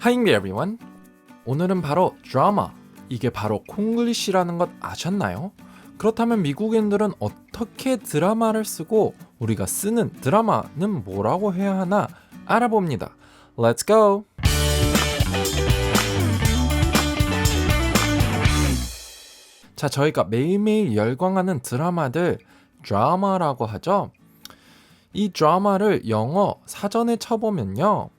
Hi everyone. 오늘은 바로 드라마. 이게 바로 콩글리시라는 것 아셨나요? 그렇다면 미국인들은 어떻게 드라마를 쓰고 우리가 쓰는 드라마는 뭐라고 해야 하나 알아봅니다. Let's go. 자, 저희가 매일매일 열광하는 드라마들 드라마라고 하죠. 이 드라마를 영어 사전에 쳐보면요.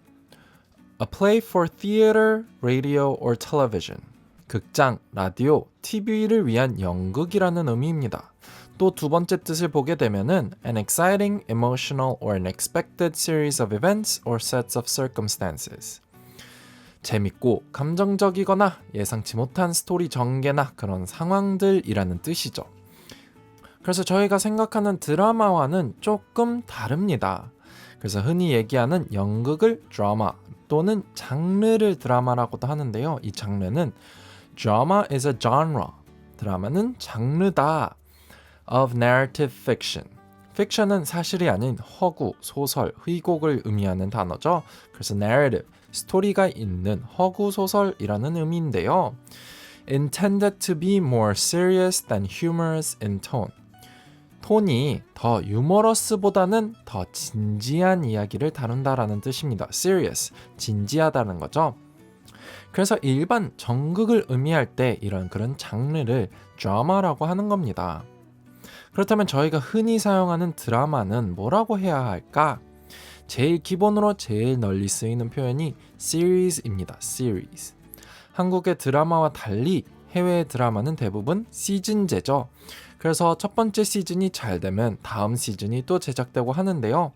A play for theater, radio or television. 극장, 라디오, TV를 위한 연극이라는 의미입니다. 또 두 번째 뜻을 보게 되면은 an exciting, emotional or unexpected series of events or sets of circumstances. 재밌고 감정적이거나 예상치 못한 스토리 전개나 그런 상황들이라는 뜻이죠. 그래서 저희가 생각하는 드라마와는 조금 다릅니다. 그래서 흔히 얘기하는 연극을 드라마 또는 장르를 드라마라고도 하는데요. 이 장르는 drama is a genre. 드라마는 장르다. of narrative fiction. fiction은 사실이 아닌 허구, 소설, 의곡을 의미하는 단어죠. 그래서 narrative, 스토리가 있는 허구 소설이라는 의미인데요. intended to be more serious than humorous in tone. 톤이 더 유머러스보다는 더 진지한 이야기를 다룬다라는 뜻입니다. serious, 진지하다는 거죠. 그래서 일반 정극을 의미할 때 이런 그런 장르를 드라마라고 하는 겁니다. 그렇다면 저희가 흔히 사용하는 드라마는 뭐라고 해야 할까? 제일 기본으로 제일 널리 쓰이는 표현이 series입니다. series. 한국의 드라마와 달리 해외의 드라마는 대부분 시즌제죠. 그래서 첫 번째 시즌이 잘 되면 다음 시즌이 또 제작되고 하는데요.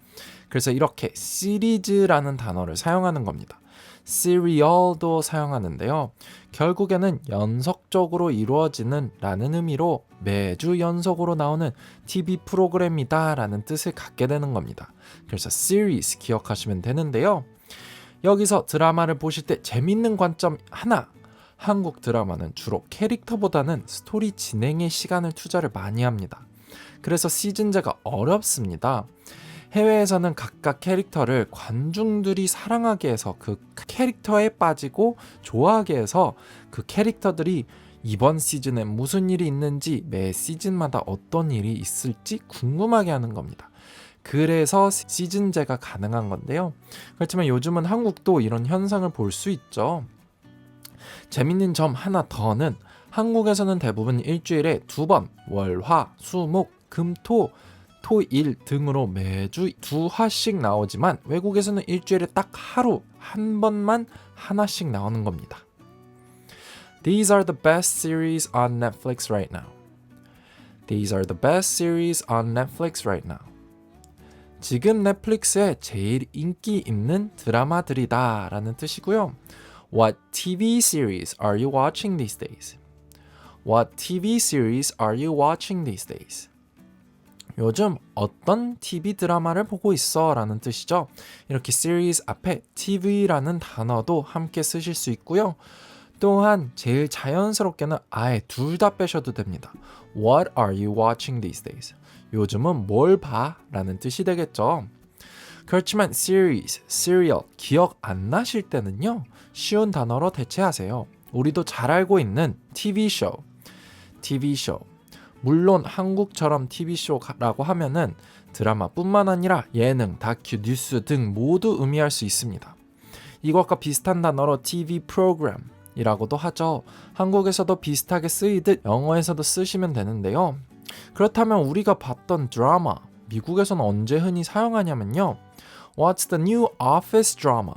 그래서 이렇게 시리즈라는 단어를 사용하는 겁니다. serial도 사용하는데요. 결국에는 연속적으로 이루어지는 라는 의미로 매주 연속으로 나오는 TV 프로그램이다 라는 뜻을 갖게 되는 겁니다. 그래서 series 기억하시면 되는데요. 여기서 드라마를 보실 때 재밌는 관점 하나 한국 드라마는 주로 캐릭터보다는 스토리 진행에 시간을 투자를 많이 합니다. 그래서 시즌제가 어렵습니다. 해외에서는 각각 캐릭터를 관중들이 사랑하게 해서 그 캐릭터에 빠지고 좋아하게 해서 그 캐릭터들이 이번 시즌에 무슨 일이 있는지 매 시즌마다 어떤 일이 있을지 궁금하게 하는 겁니다. 그래서 시즌제가 가능한 건데요. 그렇지만 요즘은 한국도 이런 현상을 볼 수 있죠. 재밌는 점 하나 더는 한국에서는 대부분 일주일에 두 번, 월, 화, 수, 목, 금, 토, 토, 일 등으로 매주 두 화씩 나오지만 외국에서는 일주일에 딱 하루 한 번만 하나씩 나오는 겁니다. These are the best series on Netflix right now. These are the best series on Netflix right now. 지금 넷플릭스에 제일 인기 있는 드라마들이다 라는 뜻이고요. What TV series are you watching these days? What TV series are you watching these days? 요즘 어떤 TV 드라마를 보고 있어? 라는 뜻이죠. 이렇게 series 앞에 TV라는 단어도 함께 쓰실 수 있고요. 또한 제일 자연스럽게는 아예 둘 다 빼셔도 됩니다. What are you watching these days? 요즘은 뭘 봐? 라는 뜻이 되겠죠. 그렇지만 series, serial 기억 안 나실 때는요. 쉬운 단어로 대체하세요. 우리도 잘 알고 있는 TV show, TV show. 물론 한국처럼 TV쇼라고 하면은 드라마뿐만 아니라 예능, 다큐, 뉴스 등 모두 의미할 수 있습니다. 이것과 비슷한 단어로 TV 프로그램 이라고도 하죠. 한국에서도 비슷하게 쓰이듯 영어에서도 쓰시면 되는데요. 그렇다면 우리가 봤던 드라마, 미국에서는 언제 흔히 사용하냐면요. What's the new office drama?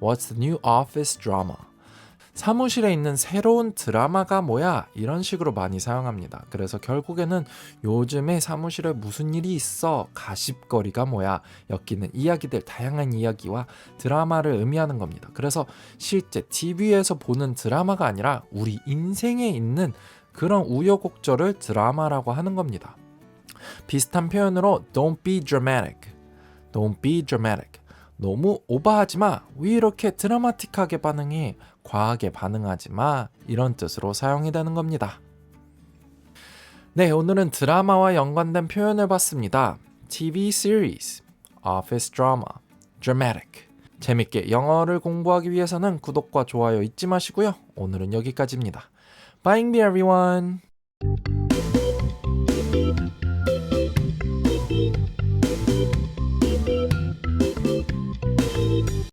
What's the new office drama? 사무실에 있는 새로운 드라마가 뭐야? 이런 식으로 많이 사용합니다. 그래서 결국에는 요즘에 사무실에 무슨 일이 있어? 가십거리가 뭐야? 엮이는 이야기들, 다양한 이야기와 드라마를 의미하는 겁니다. 그래서 실제 TV에서 보는 드라마가 아니라 우리 인생에 있는 그런 우여곡절을 드라마라고 하는 겁니다. 비슷한 표현으로 don't be dramatic. don't be dramatic. 너무 오버하지 마. 왜 이렇게 드라마틱하게 반응해? 과하게 반응하지 마. 이런 뜻으로 사용이 되는 겁니다. 네, 오늘은 드라마와 연관된 표현을 봤습니다. TV series, office drama, dramatic. 재밌게 영어를 공부하기 위해서는 구독과 좋아요 잊지 마시고요. 오늘은 여기까지입니다. Bye everyone.